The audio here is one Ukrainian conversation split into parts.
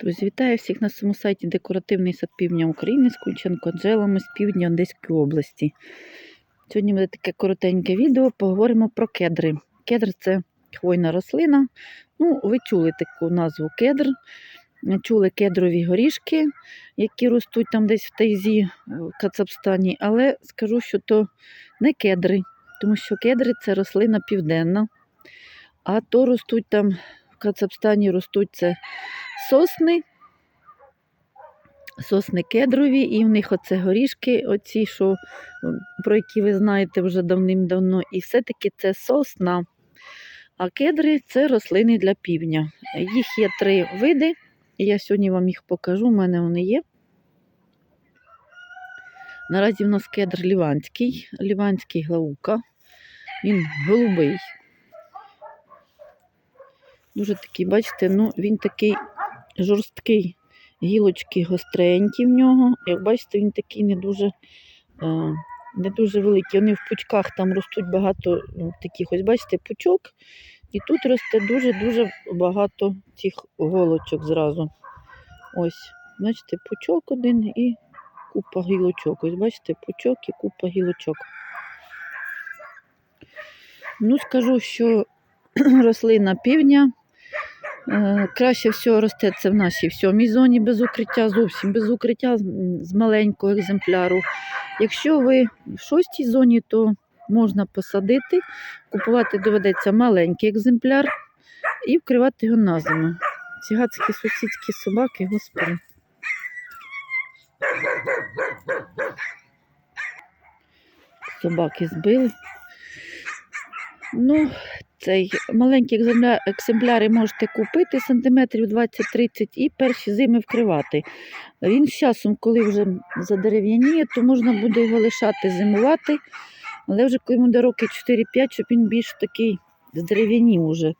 Друзі, вітаю всіх на своєму сайті Декоративний сад півдня України з Кульченко Джелами з півдня Одеської області. Сьогодні буде таке коротеньке відео, поговоримо про кедри. Кедр це хвойна рослина. Ну, ви чули таку назву кедр. Чули кедрові горішки, які ростуть там десь в Тайзі, в Кацапстані, але скажу, що то не кедри, тому що кедри це рослина південна, а то ростуть там в Кацапстані ростуть це сосни, сосни кедрові, і в них оце горішки, оці, що, про які ви знаєте вже давним-давно, і все-таки це сосна. А кедри це рослини для півдня. Їх є три види, я сьогодні вам їх покажу, у мене вони є. Наразі в нас кедр ліванський, ліванський глаука. Він голубий. Дуже такий, бачите, ну він такий жорсткий, гілочки гостренькі в нього. Як бачите, він такий не дуже, е, не дуже великий. Вони в пучках там ростуть багато таких, ось бачите, пучок. І тут росте дуже-дуже багато цих голочок зразу. Ось, бачите, пучок один і купа гілочок. Ось бачите, пучок і купа гілочок. Ну, скажу, що рослина півдня Е, Краще всього росте це в нашій сьомій зоні без укриття, зовсім без укриття з маленького екземпляру. Якщо ви в шостій зоні, то можна посадити, купувати доведеться маленький екземпляр і вкривати його на зиму. Ці гадські сусідські собаки, господи. Собаки збили. Ну, цей екземпля- екземпляри можете купити сантиметрів 20-30 і перші зими вкривати. Він з часом, коли вже задерев'яніє, то можна буде його лишати зимувати, але вже коли йому до роки 4-5, щоб він більш такий здерев'янів уже,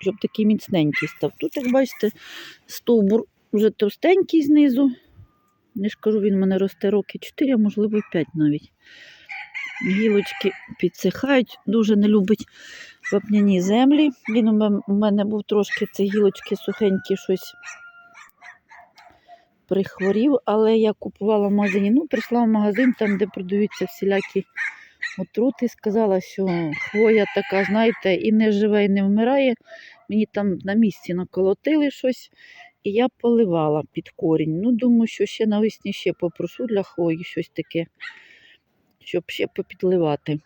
щоб такий міцненький став. Тут, як бачите, стовбур вже товстенький знизу. Я ж кажу, він у мене росте роки 4, а можливо і 5 навіть. Гілочки підсихають, дуже не любить вапняні землі. Він у мене був трошки ці гілочки сухенькі, щось прихворів, але я купувала в магазині. Ну, прийшла в магазин, там, де продаються всілякі отрути, сказала, що хвоя така, знаєте, і не живе, і не вмирає. Мені там на місці наколотили щось, і я поливала під корінь. Ну, думаю, що ще навесні ще попрошу для хвої щось таке, щоб ще попідливати.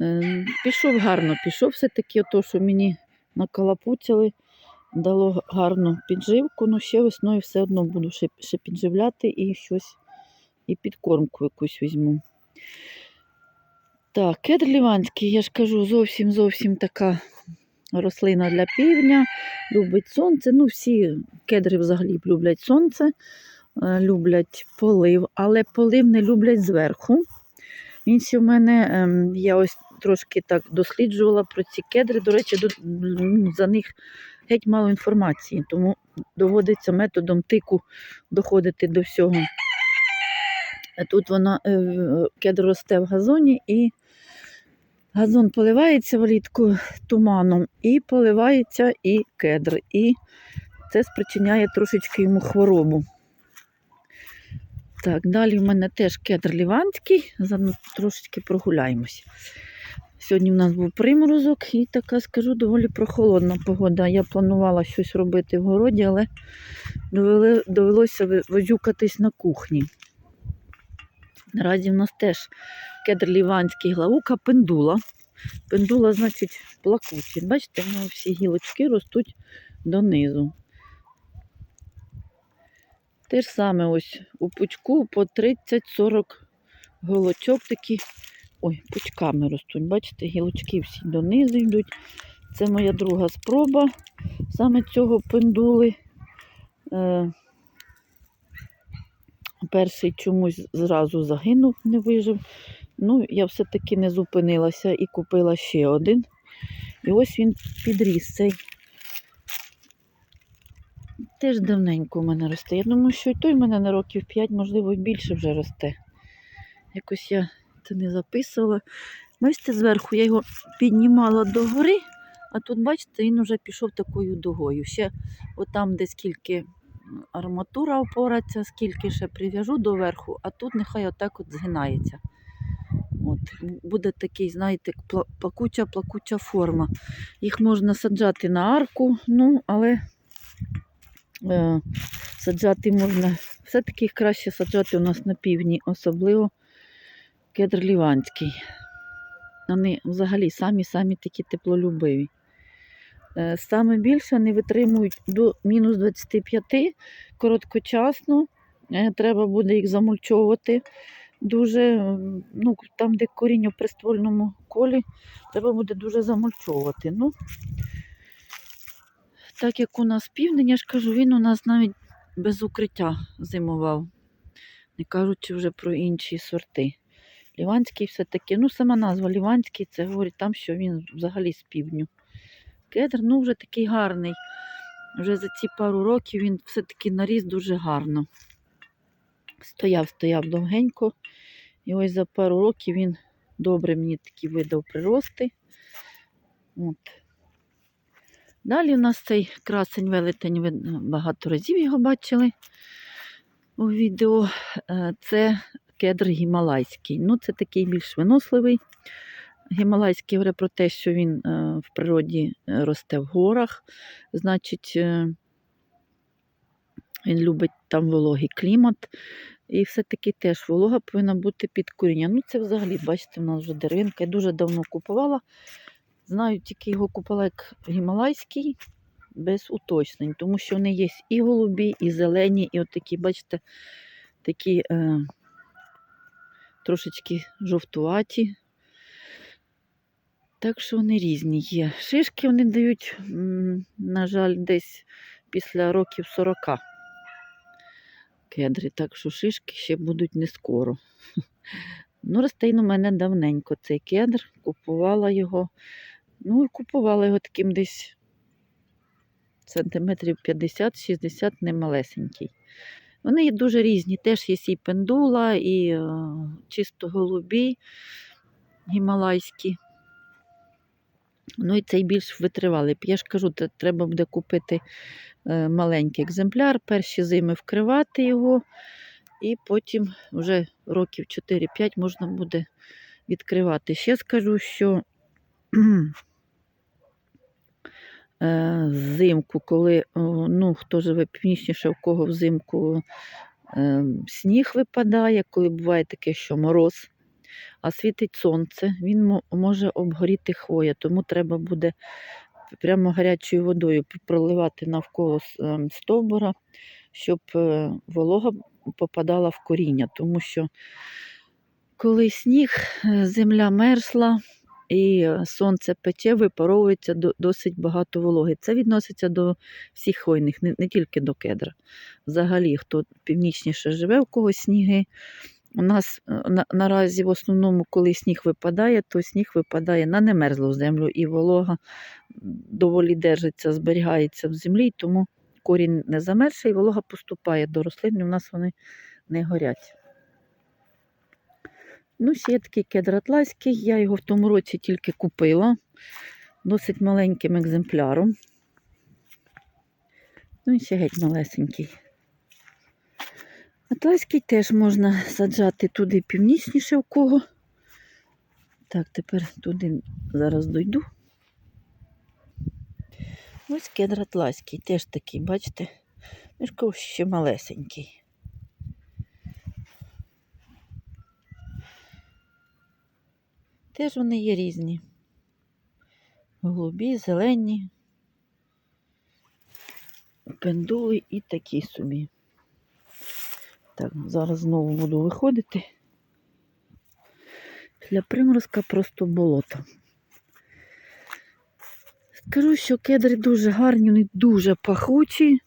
Ем, Пішов гарно, пішов все-таки ото, що мені накалапуцяли, дало гарну підживку, ну ще весною все одно буду ще, ще підживляти і щось, і підкормку якусь візьму. Так, кедр ліванський, я ж кажу, зовсім зовсім така рослина для півдня, любить сонце. Ну, всі кедри взагалі люблять сонце, люблять полив, але полив не люблять зверху. Ще в мене, ем, я ось трошки так досліджувала про ці кедри. До речі, ну, за них геть мало інформації, тому доводиться методом тику доходити до всього. Е, Тут вона е, кедр росте в газоні і газон поливається влітку туманом, і поливається і кедр. І це спричиняє трошечки йому хворобу. Так, далі в мене теж кедр ліванський. Зараз трошечки прогуляємось. Сьогодні в нас був приморозок і така, скажу, доволі прохолодна погода. Я планувала щось робити в городі, але довелося возюкатись на кухні. Наразі в нас теж кедр ліванський глаука, пендула. Пендула, значить, плакучий. Бачите, всі гілочки ростуть донизу. Те ж саме ось у пучку по 30-40 голочок такі. Ой, пучками ростуть. Бачите, гілочки всі донизу йдуть. Це моя друга спроба саме цього пендули. Е, перший чомусь зразу загинув, не вижив. Ну, я все-таки не зупинилася і купила ще один. І ось він підріс цей. Теж давненько у мене росте. Я думаю, що і той в мене на років 5, можливо, більше вже росте. Якось я це не записувала. Бачите, зверху я його піднімала догори, А тут, бачите, він вже пішов такою дугою. Ще отам, де скільки арматура опораться, скільки ще прив'яжу доверху, а тут нехай отак от згинається. От, буде такий, знаєте, пла- плакуча плакуча форма. Їх можна саджати на арку, ну, але саджати можна. Все-таки їх краще саджати у нас на півдні, особливо кедр ліванський. Вони взагалі самі-самі такі теплолюбиві. Е, Саме більше вони витримують до мінус 25 короткочасно. Е, Треба буде їх замульчовувати дуже, ну, там, де коріння в приствольному колі, треба буде дуже замульчовувати. Ну, так як у нас південь, я ж кажу, він у нас навіть без укриття зимував, не кажучи вже про інші сорти. Ліванський все-таки, ну сама назва Ліванський, це говорить там, що він взагалі з півдню. Кедр, ну вже такий гарний. Вже за ці пару років він все-таки наріс дуже гарно. Стояв, стояв довгенько. І ось за пару років він добре мені такі видав прирости. От. Далі у нас цей красень велетень, ви багато разів його бачили у відео. Е, Це кедр гімалайський. Ну, це такий більш виносливий. Гімалайський говорить про те, що він е, в природі росте в горах. Значить, е, він любить там вологий клімат. І все-таки теж волога повинна бути під коріння. Ну, це взагалі, бачите, в нас вже деревинка. Я дуже давно купувала. Знаю, тільки його купила як гімалайський, без уточнень, тому що вони є і голубі, і зелені, і от такі, бачите, такі е, трошечки жовтуваті. Так що вони різні є. Шишки вони дають, на жаль, десь після років 40 кедри, так що шишки ще будуть не скоро. Ну, ростейн у мене давненько цей кедр, купувала його. Ну, і купувала його таким десь сантиметрів 50-60, немалесенький. Вони є дуже різні. Теж є і пендула, і е, чисто голубі гімалайські. Ну і цей більш витривалий. Я ж кажу, треба буде купити е, маленький екземпляр, перші зими вкривати його, і потім вже років 4-5 можна буде відкривати. Ще скажу, що взимку, коли ну, хто живе північніше, в кого взимку е, сніг випадає, коли буває таке, що мороз, а світить сонце, він може обгоріти хвоя, тому треба буде прямо гарячою водою проливати навколо ем, стовбура, щоб е, волога попадала в коріння, тому що коли сніг, е, земля мерзла і е, сонце пече, випаровується до- досить багато вологи. Це відноситься до всіх хвойних, не, не тільки до кедра. Взагалі, хто північніше живе, у когось сніги. У нас е, на, наразі в основному, коли сніг випадає, то сніг випадає на немерзлу землю, і волога доволі держиться, зберігається в землі, тому корінь не замерзше, і волога поступає до рослин, і у нас вони не горять. Ну, ще є такий кедр атласський. Я його в тому році тільки купила. Досить маленьким екземпляром. Ну і ще геть малесенький. Атласський теж можна саджати туди північніше в кого. Так, тепер туди зараз дойду. Ось кедр атласський, теж такий, бачите? Мішко ще малесенький. Теж вони є різні. Голубі, зелені, пендули і такі собі. Так, зараз знову буду виходити. Для приморозка просто болото. Скажу, що кедри дуже гарні, вони дуже пахучі.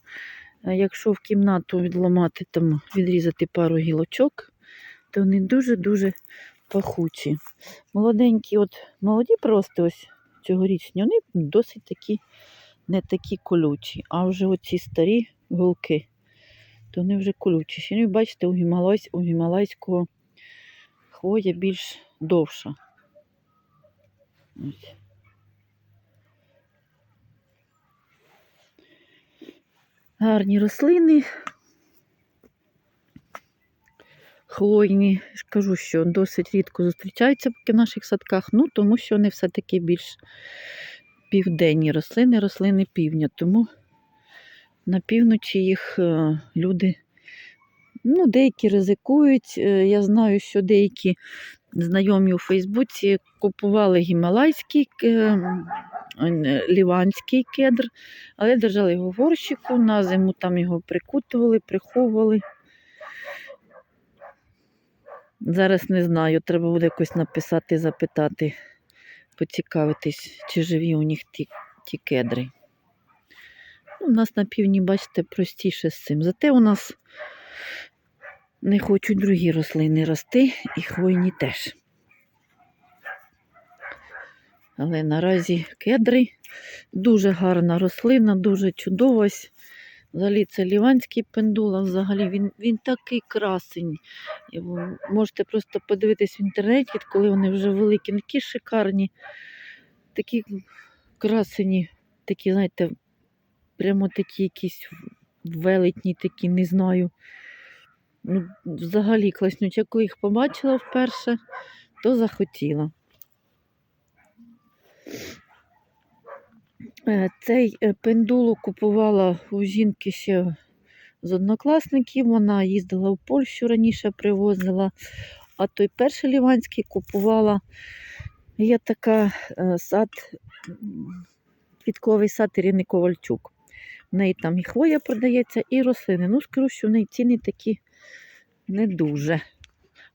Якщо в кімнату відламати, там, відрізати пару гілочок, то вони дуже-дуже пахучі. Молоденькі, от молоді просто ось цьогорічні, вони досить такі не такі колючі. А вже оці старі голки, то вони вже колючі. Ще ви бачите, у, гімалайсь, у гімалайського хвоя більш довша. Ось. Гарні рослини. Хвойні, Я кажу, що досить рідко зустрічаються в наших садках, ну тому що вони все-таки більш південні рослини, рослини півдня. Тому на півночі їх е, люди, ну, деякі ризикують. Е, Я знаю, що деякі знайомі у Фейсбуці купували гімалайський е, ліванський кедр, але держали його в горщику, на зиму там його прикутували, приховували. Зараз не знаю, треба буде якось написати, запитати, поцікавитись, чи живі у них ті, ті кедри. Ну, у нас на півдні, бачите, простіше з цим. Зате у нас не хочуть другі рослини рости, і хвойні теж. Але наразі кедри дуже гарна рослина, дуже чудова. Взагалі це ліванський пендула, взагалі він, він такий красень. Можете просто подивитись в інтернеті, коли вони вже великі, ну, такі шикарні, такі красені, такі, знаєте, прямо такі якісь велетні, такі, не знаю. Ну, взагалі класнючі. Я коли їх побачила вперше, то захотіла. Е, Цей е, пендулу купувала у жінки ще з однокласників. Вона їздила в Польщу раніше привозила, а той перший ліванський купувала. Є така е, сад, квітковий сад Ірини Ковальчук. В неї там і хвоя продається, і рослини. Ну, скажу, що в неї ціни такі не дуже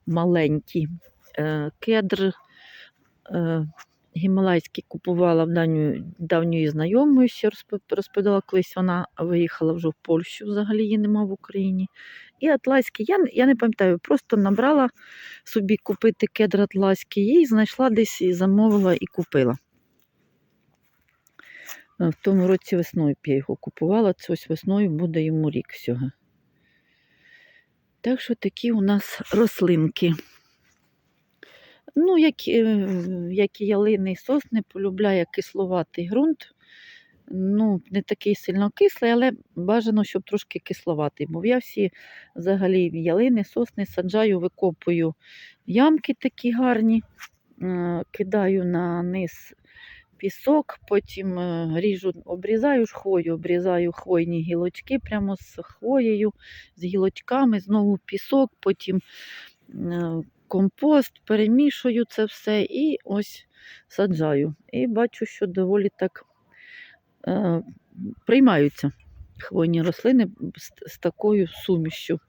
маленькі. Кедр гімалайський купувала в давньої, давньої знайомої, ще розп- розповідала колись, вона виїхала вже в Польщу, взагалі її нема в Україні. І атласський, я, я не пам'ятаю, просто набрала собі купити кедр атласський, і знайшла десь і замовила і купила. В тому році весною я його купувала, це ось весною буде йому рік всього. Так що такі у нас рослинки. Ну, як, е, як і ялини і сосни, полюбляє кисловатий ґрунт. Ну, не такий сильно кислий, але бажано, щоб трошки кисловатий. Бо я всі взагалі ялини, сосни саджаю, викопую ямки такі гарні, е, кидаю на низ пісок, потім е, ріжу, обрізаю хвою, обрізаю хвойні гілочки прямо з хвоєю, з гілочками, знову пісок, потім компост, перемішую це все і ось саджаю. І бачу, що доволі так е, приймаються хвойні рослини з, з такою сумішю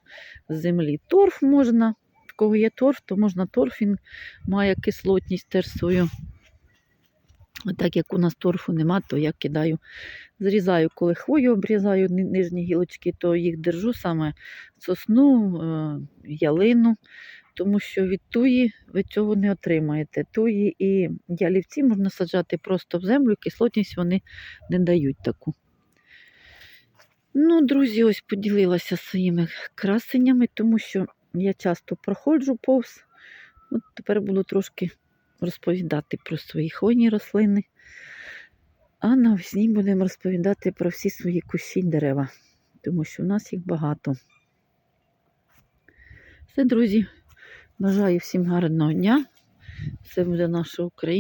землі. Торф можна, в кого є торф, то можна торф, він має кислотність теж свою. А так як у нас торфу нема, то я кидаю, зрізаю, коли хвою обрізаю нижні гілочки, то їх держу саме сосну, е, ялину, тому що від туї ви цього не отримаєте. Туї і ялівці можна саджати просто в землю, кислотність вони не дають таку. Ну, друзі, ось поділилася своїми красеннями, тому що я часто проходжу повз. От тепер буду трошки розповідати про свої хвойні рослини. А навесні будемо розповідати про всі свої кущі дерева, тому що в нас їх багато. Все, друзі, бажаю всім гарного дня. Це буде наша Україна.